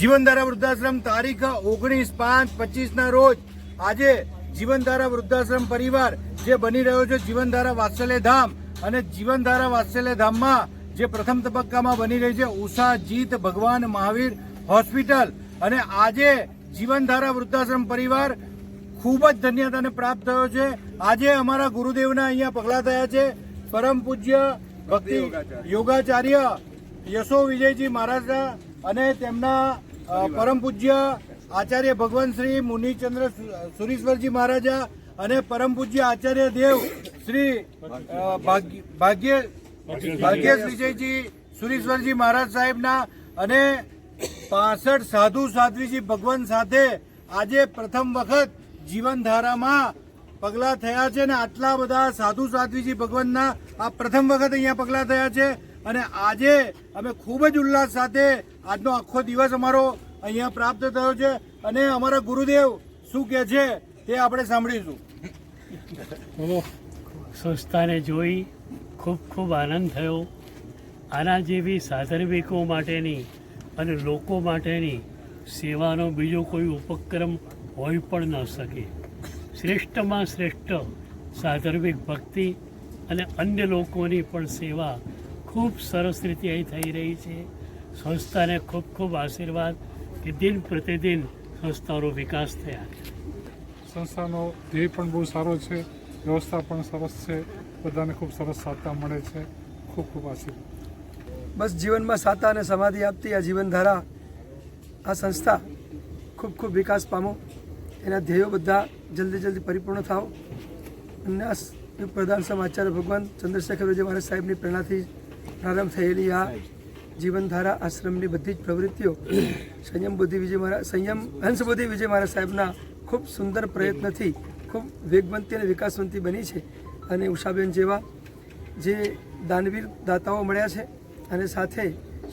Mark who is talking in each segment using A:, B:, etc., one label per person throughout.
A: જીવનધારા વૃદ્ધાશ્રમ તારીખ ઓગણીસ પાંચ પચીસ ના રોજ આજે જીવનધારા વૃદ્ધાશ્રમ પરિવાર જે બની રહ્યો છે જીવનધારા વાત્સલ્ય ધામ અને જીવનધારા વાત્સલ્ય ધામમાં જે પ્રથમ તબક્કામાં બની રહી છે ઉષા જીત ભગવાન મહાવીર હોસ્પિટલ. અને આજે જીવનધારા વૃદ્ધાશ્રમ પરિવાર ખૂબ જ ધન્યતાને પ્રાપ્ત થયો છે. આજે અમારા ગુરુદેવના અહીંયા પગલા થયા છે. પરમ પૂજ્ય ભક્તિ યોગાચાર્ય યશો વિજયજી મહારાજના અને તેમના પરમ પૂજ્ય આચાર્ય ભગવાન શ્રી મુનિચંદ્ર સુરેશ્વરજી મહારાજા અને પરમ પૂજ્ય આચાર્ય દેવ શ્રી ભાગ્ય ભાગ્ય વિજયજી સુરીશ્વરજી મહારાજ સાહેબના અને પાસઠ સાધુ સાધ્વીજી ભગવાન સાથે આજે પ્રથમ વખત જીવનધારામાં પગલા થયા છે અને આટલા બધા સાધુ સાધ્વીજી ભગવાનના આ પ્રથમ વખત અહીંયા પગલા થયા છે. અને આજે અમે ખૂબ જ ઉલ્લાસ સાથે આજનો આખો દિવસ અમારો અહીંયા પ્રાપ્ત થયો છે અને અમારા ગુરુદેવ શું કહે છે તે આપણે સાંભળીશું.
B: સંસ્થાને જોઈ ખૂબ ખૂબ આનંદ થયો. આના જેવી સાધર્મિકો માટેની અને લોકો માટેની સેવાનો બીજો કોઈ ઉપક્રમ હોઈ પણ ન શકે. શ્રેષ્ઠમાં શ્રેષ્ઠ સાધર્મિક ભક્તિ અને અન્ય લોકોની પણ સેવા ખૂબ સરસ રીતે અહીં થઈ રહી છે. સંસ્થાને ખૂબ ખૂબ આશીર્વાદ કે દિન પ્રતિદિન સંસ્થાનો વિકાસ થયા
C: સંસ્થાનો ધ્યેય પણ બહુ સારો છે વ્યવસ્થા પણ સરસ છે બધાને ખૂબ સરસ સાતા મળે છે. ખૂબ ખૂબ આશીર્વાદ.
D: બસ જીવનમાં સાતા અને સમાધિ આપતી આ જીવનધારા આ સંસ્થા ખૂબ ખૂબ વિકાસ પામો. એના ધ્યેયો બધા જલ્દી જલ્દી પરિપૂર્ણ થાઓ. અને આ પ્રધાન સમાચાર ભગવાન ચંદ્રશેખર વિજય મહારાજ સાહેબની પ્રેરણાથી પ્રારંભ થયેલી આ જીવનધારા આશ્રમની બધી જ પ્રવૃત્તિઓ. સંયમ, બુદ્ધિ, વિજય મહારાજ સંયમ, હંસ, બુદ્ધિ, વિજય મહારાજ સાહેબના ખૂબ સુંદર પ્રયત્નથી ખૂબ વેગવંતી અને વિકાસવંતી બની છે. અને ઉષાબેન જેવા જે દાનવીર દાતાઓ મળ્યા છે અને સાથે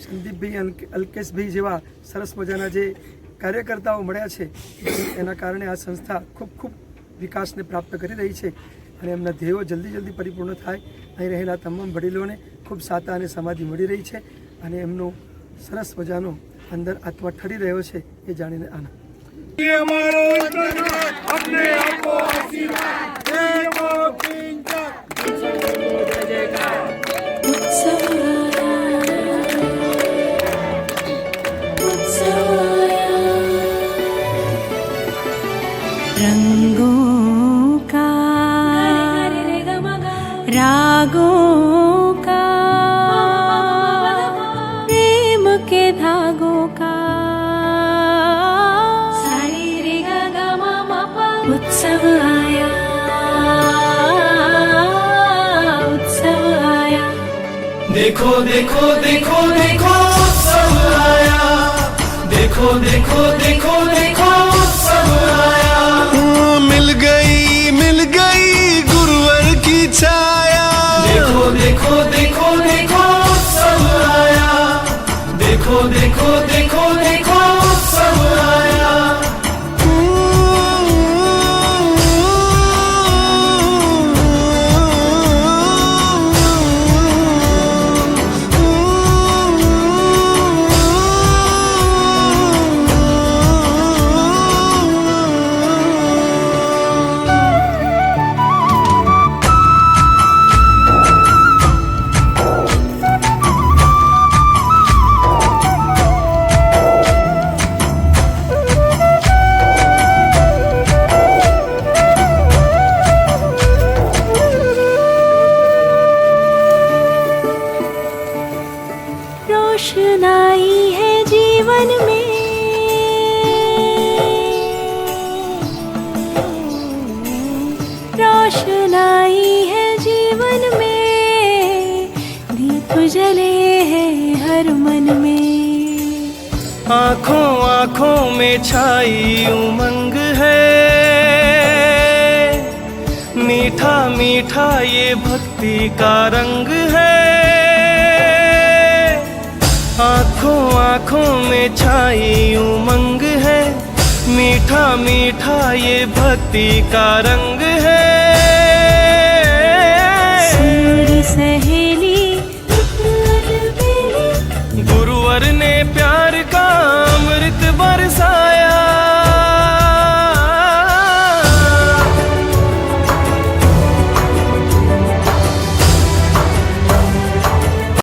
D: સંદીપભાઈ અલ્કેશભાઈ જેવા સરસ મજાના જે કાર્યકર્તાઓ મળ્યા છે, એના કારણે આ સંસ્થા ખૂબ ખૂબ વિકાસને પ્રાપ્ત કરી રહી છે અને એમના ધ્યેયો જલ્દી જલ્દી પરિપૂર્ણ થાય. અહીં રહેલા તમામ વડીલોને ખૂબ સાતા અને સમાધિ મળી રહી છે. અને એમનો સરસ મજાનો અંદર આત્મા ઠરી રહ્યો છે એ જાણીને આનંદ
E: रंगों का रागों
F: देखो देखो देखो देखो उत्सव आया देखो देखो देखो देखो उत्सव आया
G: मिल गई मिल गई गुरुवर की छाया
F: देखो देखो देखो देखो उत्सव आया देखो देखो
E: रोशनाई है जीवन में रोशनाई है जीवन में दीप जले हैं हर मन में
F: आंखों आंखों में छाई उमंग है मीठा मीठा ये भक्ति का रंग है है आंखों आंखों में छाई उमंग है मीठा मीठा ये भक्ति का रंग है